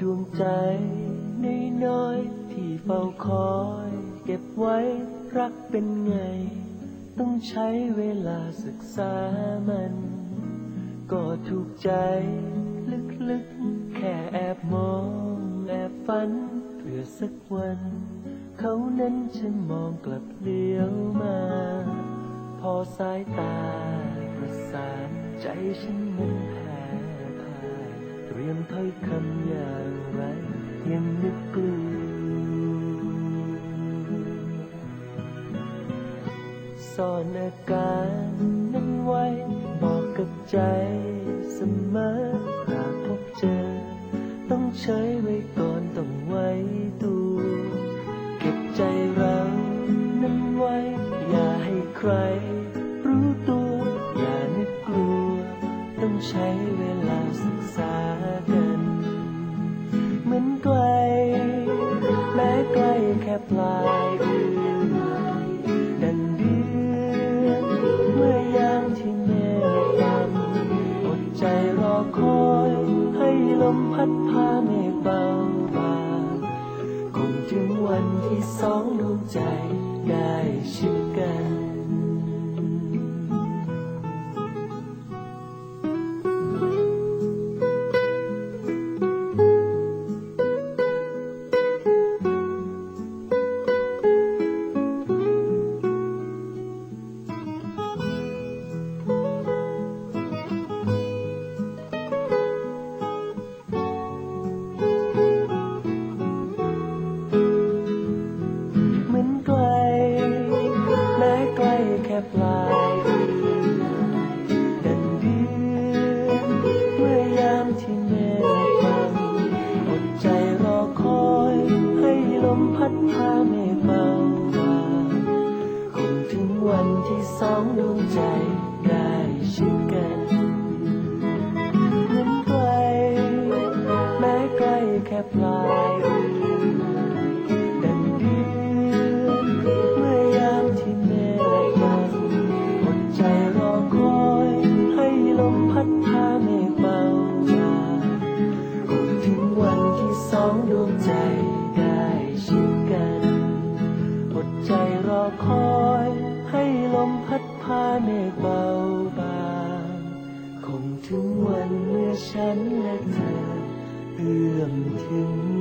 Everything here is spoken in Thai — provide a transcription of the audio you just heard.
ดวงใจน้อยๆที่เฝ้าคอย เก็บไว้รักเป็นไง ต้องใช้เวลาศึกษามัน ก็ถูกใจ ลึกๆ แค่แอบมองแอบฝันเพื่อสักวัน เขานั้นจะมองกลับเลี้ยวมา พอสายตาประสานใจฉันมันแพ เตรียมถ้อยคำอย่างไรยังนึกกลัวซ่อนอาการนั้นไว้ บอกกับใจเสมอหากพบเจอ ต้องเฉยไว้ก่อนต้องไว้ตัวเก็บใจเรานั้นไว้ อย่าให้ใคร ค่ปลายเดือนดังเดือนเมื่อยามที่เมฆดำอดใจรอคอยให้ลมพัดพาเมฆเบาบางคงถึงวันที่สองดวงใจได้ชิดกัน สองดวงใจได้ชิดกันเหมือนไกลแม้ใกล้แค่ปลายเดือนดังเดือนเมื่อยามที่เมฆบังอดใจรอคอยให้ลมพัดพาเมฆเบาบางคงถึงวันที่สองดวงใจได้ชิดกันอดใจรอคอย ฉันและเธอเอื้อมถึง